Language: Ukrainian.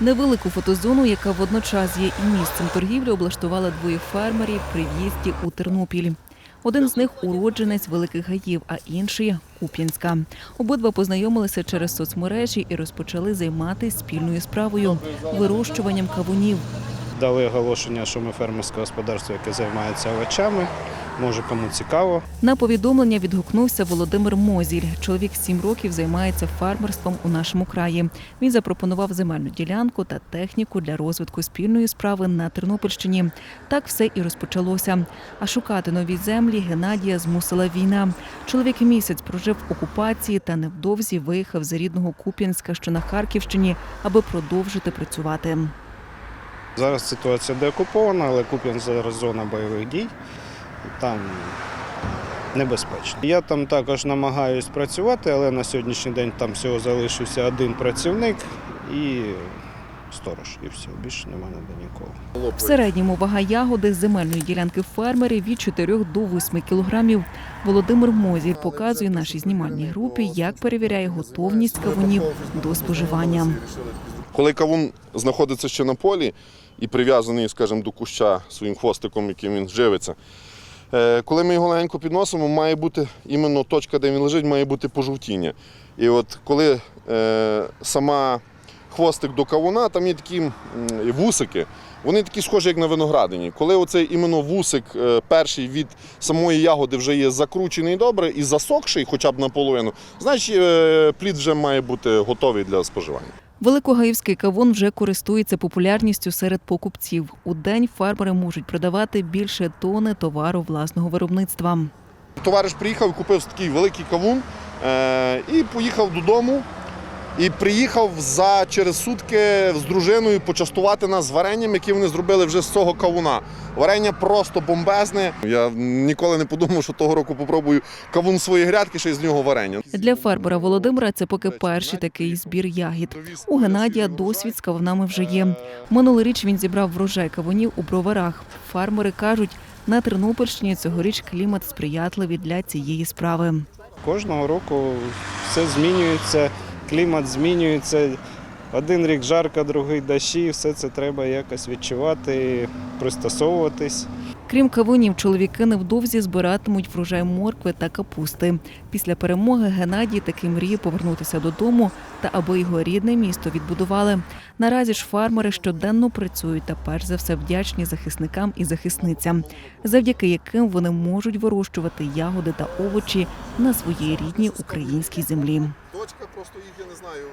Невелику фотозону, яка водночас є і місцем торгівлі, облаштували двоє фермерів при в'їзді у Тернопіль. Один з них уродженець Великих Гаїв, а інший Куп'янська. Обидва познайомилися через соцмережі і розпочали займатися спільною справою вирощуванням кавунів. Дали оголошення, що ми фермерське господарство, яке займається овочами. Може, кому цікаво. На повідомлення відгукнувся Володимир Мозіль. Чоловік сім років займається фермерством у нашому краї. Він запропонував земельну ділянку та техніку для розвитку спільної справи на Тернопільщині. Так все і розпочалося. А шукати нові землі Геннадія змусила війна. Чоловік місяць прожив в окупації та невдовзі виїхав з рідного Куп'янська, що на Харківщині, аби продовжити працювати. Зараз ситуація деокупована, але Куп'ян зараз зона бойових дій. Там небезпечно. Я там також намагаюсь працювати, але на сьогоднішній день там всього залишився один працівник і сторож. І все, більше немає нікого. В середньому вага ягоди з земельної ділянки фермерів від 4 до 8 кілограмів. Володимир Мозіль показує нашій знімальній групі, як перевіряє готовність кавунів до споживання. Коли кавун знаходиться ще на полі і прив'язаний, скажімо, до куща своїм хвостиком, яким він живиться, коли ми його легенько підносимо, має бути іменно точка, де він лежить, має бути пожовтіння. І от коли е, сама хвостик до кавуна, там є такі вусики, вони такі схожі, як на виноградині. Коли оцей іменно вусик е, перший від самої ягоди вже є закручений добре і засохший, хоча б наполовину, значить е, плід вже має бути готовий для споживання. Великогаївський кавун вже користується популярністю серед покупців. У день фермери можуть продавати більше тони товару власного виробництва. Товариш приїхав, купив такий великий кавун е, і поїхав додому. І приїхав за через сутки з дружиною почастувати нас варенням, яке вони зробили вже з цього кавуна. Варення просто бомбезне. Я ніколи не подумав, що того року попробую кавун свої грядки, ще й з нього варення. Для фермера Володимира це поки перший такий збір ягід. У Геннадія досвід з кавунами вже є. Минулоріч він зібрав врожай кавунів у броварах. Фермери кажуть, на Тернопільщині цьогоріч клімат сприятливий для цієї справи. Кожного року все змінюється, клімат змінюється. Один рік жарко, другий дощі, все це треба якось відчувати, пристосовуватись. Крім кавунів, чоловіки невдовзі збиратимуть врожай моркви та капусти. Після перемоги Геннадій таки мріє повернутися додому та аби його рідне місто відбудували. Наразі ж фермери щоденно працюють та перш за все вдячні захисникам і захисницям, завдяки яким вони можуть вирощувати ягоди та овочі на своїй рідній українській землі. Дочка просто їх, я не знаю,